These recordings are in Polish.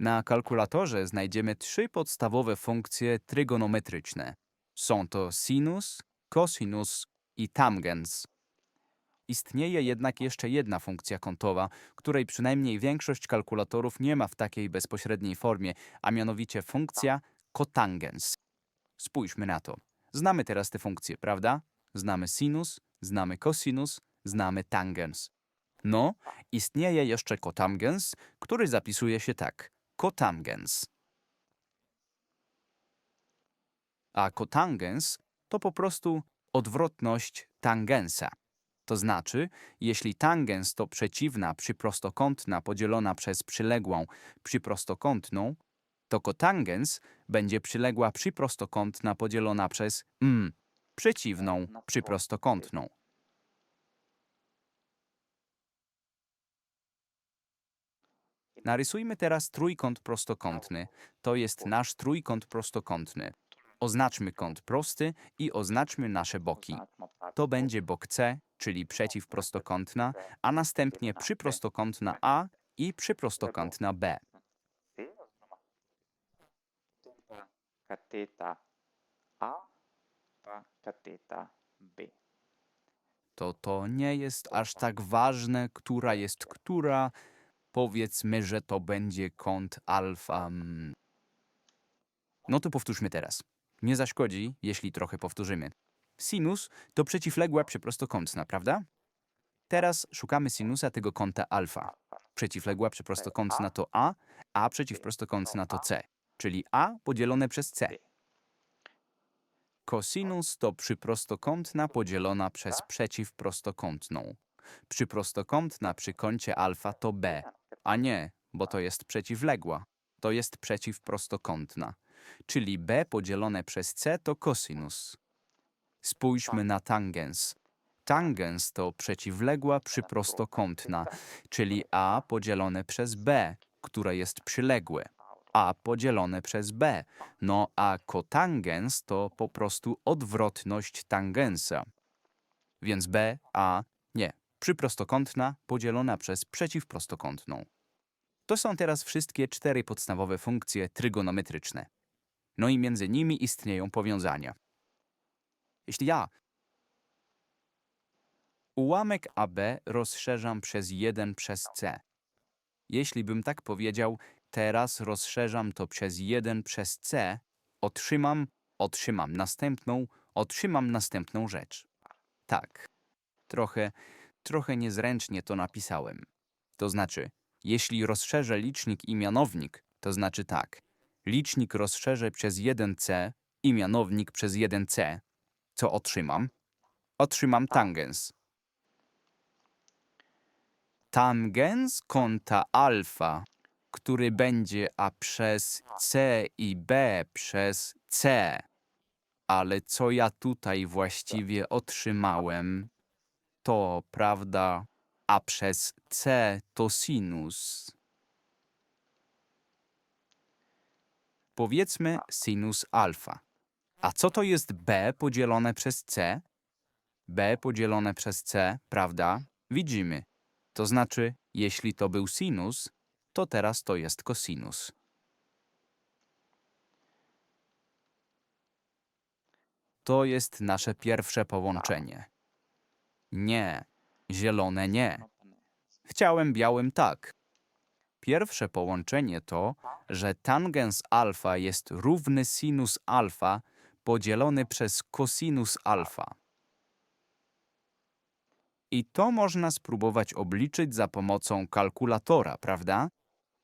Na kalkulatorze znajdziemy trzy podstawowe funkcje trygonometryczne. Są to sinus, cosinus i tangens. Istnieje jednak jeszcze jedna funkcja kątowa, której przynajmniej większość kalkulatorów nie ma w takiej bezpośredniej formie, a mianowicie funkcja kotangens. Spójrzmy na to. Znamy teraz te funkcje, prawda? Znamy sinus, znamy cosinus, znamy tangens. No, istnieje jeszcze kotangens, który zapisuje się tak. Kotangens. A kotangens to po prostu odwrotność tangensa. To znaczy, jeśli tangens to przeciwna przyprostokątna podzielona przez przyległą przyprostokątną, to kotangens będzie przyległa przyprostokątna podzielona przez mm, przeciwną przyprostokątną. Narysujmy teraz trójkąt prostokątny. To jest nasz trójkąt prostokątny. Oznaczmy kąt prosty i oznaczmy nasze boki. To będzie bok C, czyli przeciwprostokątna, a następnie przyprostokątna A i przyprostokątna B. To to nie jest aż tak ważne, która jest która. Powiedzmy, że to będzie kąt alfa. mm. No to powtórzmy teraz. Nie zaszkodzi, jeśli trochę powtórzymy. Sinus to przeciwległa przyprostokątna, prawda? Teraz szukamy sinusa tego kąta alfa. Przeciwległa przyprostokątna to A, a przeciwprostokątna to C, czyli A podzielone przez C. Kosinus to przyprostokątna podzielona przez przeciwprostokątną. Przyprostokątna przy kącie alfa to B, a nie, bo to jest przeciwległa. To jest przeciwprostokątna. Czyli B podzielone przez C to kosinus. Spójrzmy na tangens. Tangens to przeciwległa przyprostokątna, czyli A podzielone przez B, które jest przyległe. A podzielone przez B. No a kotangens to po prostu odwrotność tangensa. Więc B, A, nie, przyprostokątna podzielona przez przeciwprostokątną. To są teraz wszystkie cztery podstawowe funkcje trygonometryczne. No i między nimi istnieją powiązania. Jeśli ja ułamek AB rozszerzam przez 1 przez C. Jeśli bym tak powiedział, teraz rozszerzam to przez 1 przez C, otrzymam, otrzymam następną, otrzymam następną rzecz. Tak, trochę, trochę niezręcznie to napisałem. To znaczy, jeśli rozszerzę licznik i mianownik, to znaczy tak. Licznik rozszerzę przez 1c i mianownik przez 1c. Co otrzymam? Otrzymam tangens. Tangens kąta alfa, który będzie a przez c i b przez c. Ale co ja tutaj właściwie otrzymałem, to prawda, a przez c to sinus. Powiedzmy sinus alfa. A co to jest b podzielone przez c? b podzielone przez c, prawda? Widzimy. To znaczy, jeśli to był sinus, to teraz to jest kosinus. To jest nasze pierwsze połączenie. Nie, zielone nie. Chciałem białym tak. Pierwsze połączenie to, że tangens alfa jest równy sinus alfa podzielony przez kosinus alfa. I to można spróbować obliczyć za pomocą kalkulatora, prawda?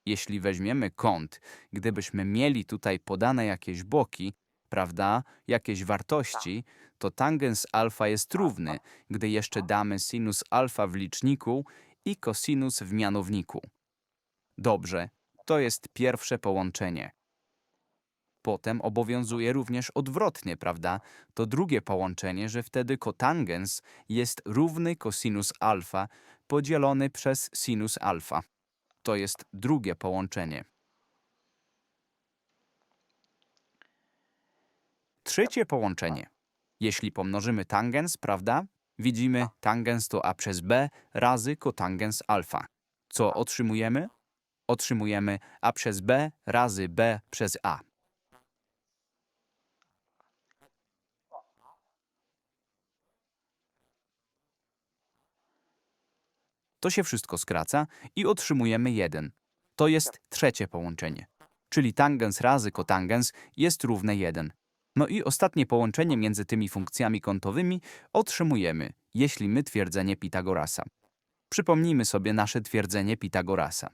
Jeśli weźmiemy kąt, gdybyśmy mieli tutaj podane jakieś boki, prawda, jakieś wartości, to tangens alfa jest równy, gdy jeszcze damy sinus alfa w liczniku i cosinus w mianowniku. Dobrze, to jest pierwsze połączenie. Potem obowiązuje również odwrotnie, prawda? To drugie połączenie, że wtedy kotangens jest równy cosinus alfa podzielony przez sinus alfa. To jest drugie połączenie. Trzecie połączenie. Jeśli pomnożymy tangens, prawda? Widzimy tangens to a przez b razy kotangens alfa. Co otrzymujemy? otrzymujemy a przez b razy b przez a. To się wszystko skraca i otrzymujemy 1. To jest trzecie połączenie, czyli tangens razy kotangens jest równe 1. No i ostatnie połączenie między tymi funkcjami kątowymi otrzymujemy, jeśli my twierdzenie Pitagorasa. Przypomnijmy sobie nasze twierdzenie Pitagorasa.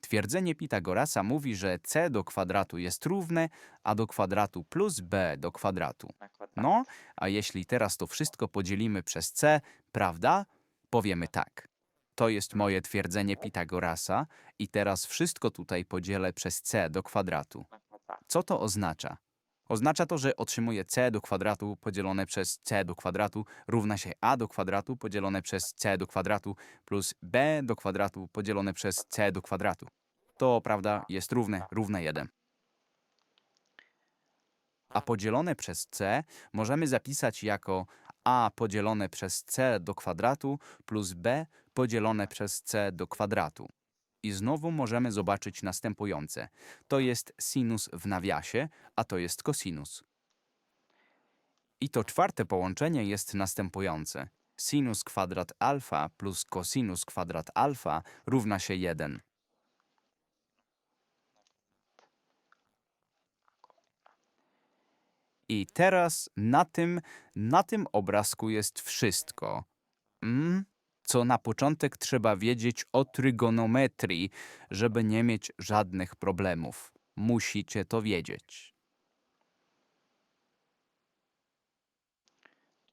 Twierdzenie Pitagorasa mówi, że c do kwadratu jest równe a do kwadratu plus b do kwadratu. No, a jeśli teraz to wszystko podzielimy przez c, prawda? Powiemy tak. To jest moje twierdzenie Pitagorasa i teraz wszystko tutaj podzielę przez c do kwadratu. Co to oznacza? Oznacza to, że otrzymuję c do kwadratu podzielone przez c do kwadratu równa się a do kwadratu podzielone przez c do kwadratu plus b do kwadratu podzielone przez c do kwadratu. To, prawda, jest równe, równe 1. A podzielone przez c możemy zapisać jako a podzielone przez c do kwadratu plus b podzielone przez c do kwadratu. I znowu możemy zobaczyć następujące. To jest sinus w nawiasie, a to jest kosinus. I to czwarte połączenie jest następujące. Sinus kwadrat alfa plus kosinus kwadrat alfa równa się 1. I teraz na tym, na tym obrazku jest wszystko. Mm? Co na początek trzeba wiedzieć o trygonometrii, żeby nie mieć żadnych problemów. Musicie to wiedzieć.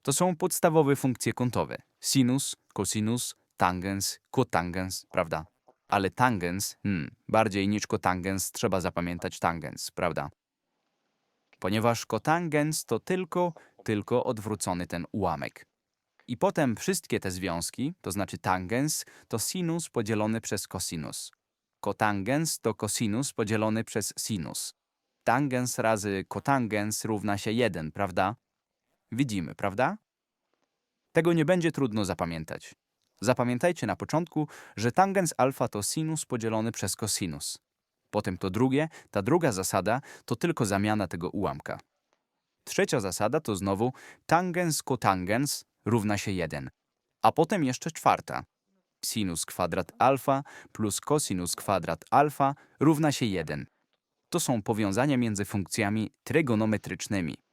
To są podstawowe funkcje kątowe. Sinus, cosinus, tangens, kotangens, prawda? Ale tangens, hmm, bardziej niż kotangens, trzeba zapamiętać tangens, prawda? Ponieważ kotangens to tylko, tylko odwrócony ten ułamek. I potem wszystkie te związki, to znaczy tangens, to sinus podzielony przez cosinus. Kotangens to cosinus podzielony przez sinus. Tangens razy kotangens równa się 1, prawda? Widzimy, prawda? Tego nie będzie trudno zapamiętać. Zapamiętajcie na początku, że tangens alfa to sinus podzielony przez cosinus. Potem to drugie, ta druga zasada to tylko zamiana tego ułamka. Trzecia zasada to znowu tangens kotangens równa się 1. A potem jeszcze czwarta. Sinus kwadrat alfa plus cosinus kwadrat alfa równa się 1. To są powiązania między funkcjami trygonometrycznymi.